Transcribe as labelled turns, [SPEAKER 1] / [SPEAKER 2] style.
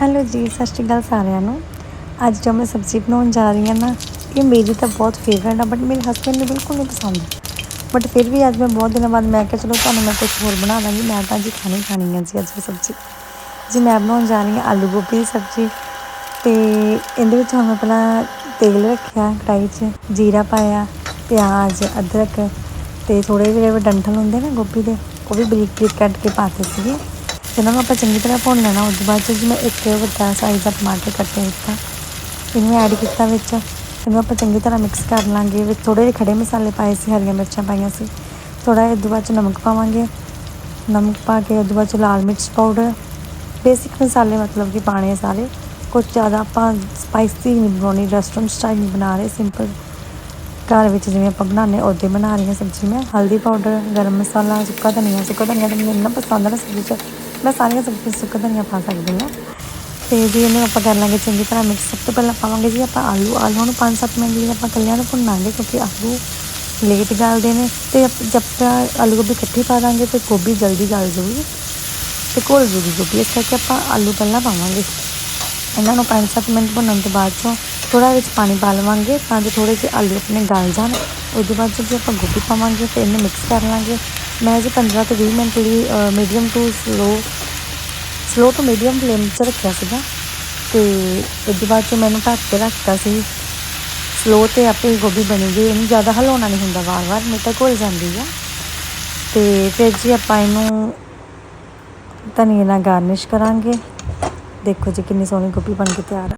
[SPEAKER 1] Hello ਜੀ, ਸਤਿ ਸ਼੍ਰੀ ਅਕਾਲ ਸਾਰਿਆਂ ਨੂੰ। ਅੱਜ ਜੋ ਮੈਂ ਸਬਜ਼ੀ ਬਣਾਉਣ ਜਾ ਰਹੀ ਹਾਂ ਨਾ, ਇਹ ਮੇਰੀ ਤਾਂ ਬਹੁਤ ਫੇਵਰਟ ਆ ਬਟ ਮੇਰੇ ਹਸਬੰਡ ਨੂੰ ਬਿਲਕੁਲ ਨਹੀਂ ਪਸੰਦ। ਬਟ ਫਿਰ ਵੀ ਅੱਜ ਮੈਂ ਬਹੁਤ ਦਿਨਾਂ ਬਾਅਦ ਮੈਂ ਕਿਹਾ, ਚਲੋ ਤੁਹਾਨੂੰ ਮੈਂ ਕੁਝ ਹੋਰ ਬਣਾ ਦਾਂਗੀ, ਮੈਂ ਤਾਂ ਜੀ ਖਾਣੀ ਖਾਣੀ ਹੈ ਜੀ ਅੱਜ ਇਹ ਸਬਜ਼ੀ। ਜੀ ਮੈਂ ਬਣਾਉਣ ਜਾ ਰਹੀ ਹਾਂ ਆਲੂ ਗੋਭੀ ਦੀ ਸਬਜ਼ੀ ਤੇ ਇਹਦੇ ਵਿੱਚ ਹੁਣ ਮੈਂ ਪਹਿਲਾਂ ਤੇਲ ਰੱਖਿਆ ਕੜਾਈ 'ਚ, ਜੀਰਾ ਪਾਇਆ, ਪਿਆਜ਼, ਅਦਰਕ ਤੇ ਥੋੜੇ ਜਿਹੜੇ ਡੰਠਲ ਹੁੰਦੇ ਨਾ ਗੋਭੀ ਦੇ, ਉਹ ਵੀ ਬਰੀਕ ਬਰੀਕ ਕੱਟ ਕੇ ਪਾਤੇ ਸੀਗੇ। ਇਹਨਾਂ ਨੂੰ ਆਪਾਂ ਚੰਗੀ ਤਰ੍ਹਾਂ ਭੁੰਨ ਲੈਣਾ, ਉਸ ਤੋਂ ਬਾਅਦ 'ਚ ਜੀ ਮੈਂ ਇੱਕ ਵੱਡਾ ਸਾਈਜ਼ ਦਾ ਟਮਾਟਰ ਕੱਟਿਆ ਦਿੱਤਾ, ਇਹਨੂੰ ਐਡ ਕੀਤਾ ਵਿੱਚ ਇਹਨੂੰ ਆਪਾਂ ਚੰਗੀ ਤਰ੍ਹਾਂ ਮਿਕਸ ਕਰ ਲਾਂਗੇ ਵਿੱਚ। ਥੋੜੇ ਜਿਹੇ ਖੜੇ ਮਸਾਲੇ ਪਾਏ ਸੀ, ਹਰੀਆਂ ਮਿਰਚਾਂ ਪਾਈਆਂ ਸੀ। ਥੋੜਾ ਜਿਹਾ ਤੋਂ ਬਾਅਦ 'ਚ ਨਮਕ ਪਾਵਾਂਗੇ। ਨਮਕ ਪਾ ਕੇ ਉਸ ਤੋਂ ਬਾਅਦ 'ਚ ਲਾਲ ਮਿਰਚ ਪਾਊਡਰ ਬੇਸਿਕ ਮਸਾਲੇ ਮਤਲਬ ਕਿ ਪਾਣੇ ਆ ਸਾਰੇ। ਕੁਝ ਜ਼ਿਆਦਾ ਆਪਾਂ ਸਪਾਈਸੀ ਨਹੀਂ ਬਣਾਉਣੀ ਰੈਸਟੋਰੈਂਟ ਸਟਾਈਲ ਨਹੀਂ ਬਣਾ ਰਹੇ ਸਿੰਪਲ ਘਰ ਵਿੱਚ ਜਿਵੇਂ ਆਪਾਂ ਬਣਾਉਂਦੇ ਉਹਦੇ ਬਣਾ ਰਹੀ ਹਾਂ ਸਬਜ਼ੀ ਮੈਂ ਹਲਦੀ ਪਾਊਡਰ ਗਰਮ ਮਸਾਲਾ, ਸੁੱਕਾ ਧਨੀਆ। ਸੁੱਕਾ ਧਨੀਆ ਤਾਂ ਮੈਨੂੰ ਇੰਨਾ ਪਸੰਦ ਹੈ ਨਾ ਸਬਜ਼ੀ 'ਚ। ਮੈਂ ਸਾਰੀਆਂ ਸਬਜ਼ੀਆਂ ਸੁੱਕ ਸੁੱਕਾ ਧਨੀਆ ਪਾ ਸਕਦੀ ਹਾਂ। ਤੇ ਜੀ ਇਹਨੂੰ ਆਪਾਂ ਕਰ ਲਾਂਗੇ ਚੰਗੀ ਤਰ੍ਹਾਂ ਮਿਕਸ ਸਭ ਤੋਂ ਪਹਿਲਾਂ ਪਾਵਾਂਗੇ ਜੀ ਆਪਾਂ ਆਲੂ। ਆਲੂਆਂ ਨੂੰ 5-7 ਮਿੰਟ ਲਈ ਆਪਾਂ ਕੱਲਿਆਂ ਨੂੰ ਭੁੰਨਾਂਗੇ ਕਿਉਂਕਿ ਆਲੂ ਲੇਟ ਗਲਦੇ ਨੇ। ਤੇ ਅਪ- ਜਦ ਤੱਕ ਆਲੂ ਗੋਭੀ ਇਕੱਠੀ ਪਾ ਦਾਂਗੇ ਤੇ ਗੋਭੀ ਜਲਦੀ ਗਲ ਜਾਊਗੀ ਤੇ ਘੁਲ ਜੂਗੀ ਗੋਭੀ। ਇਸ ਕਰਕੇ ਆਪਾਂ ਆਲੂ ਪਹਿਲਾਂ ਪਾਵਾਂਗੇ। ਇਹਨਾਂ ਨੂੰ 5-7 ਮਿੰਟ ਭੁੰਨਣ ਤੋਂ ਬਾਅਦ ਚੋਂ ਥੋੜਾ ਵਿੱਚ ਪਾਣੀ ਪਾ ਲਵਾਂਗੇ ਤਾਂ ਜੋ ਥੋੜੇ ਜਿਹੇ ਆਲੂ ਆਪਣੇ ਗਲ ਜਾਣ। ਉਸ ਤੋਂ ਬਾਅਦ 'ਚ ਜੇ ਆਪਾਂ ਗੋਭੀ ਪਾਵਾਂਗੇ ਤੇ ਇਹਨੂੰ ਮਿਕਸ ਕਰ ਲਾਂਗੇ। ਮੈਂ ਜੀ 15 ਤੋਂ 20 ਮਿੰਟ ਲਈ ਮੀਡੀਅਮ ਟੂ ਸਲੋ ਸਲੋ ਤੋਂ ਮੀਡੀਅਮ ਫਲੇਮ 'ਚ ਰੱਖਿਆ ਸੀਗਾ। ਤੇ ਉਸ ਤੋਂ ਬਾਅਦ 'ਚ ਮੈਨੂੰ ਢੱਕ ਕੇ ਰੱਖਤਾ ਸੀ। ਸਲੋ ਤੇ ਆਪੇ ਹੀ ਗੋਭੀ ਬਣੂਗੀ ਇਹਨੂੰ ਜ਼ਿਆਦਾ ਹਲਾਉਣਾ ਨਹੀਂ ਹੁੰਦਾ ਵਾਰ-ਵਾਰ, ਨਹੀਂ ਤਾਂ ਘੁਲ ਜਾਂਦੀ ਆ। ਤੇ ਫਿਰ ਜੀ ਆਪਾਂ ਇਹਨੂੰ ਧਨੀਏ ਨਾਲ ਗਾਰਨਿਸ਼ ਕਰਾਂਗੇ। ਦੇਖੋ ਜੀ ਕਿੰਨੀ ਸੋਹਣੀ ਗੋਭੀ ਬਣ ਕੇ ਤਿਆਰ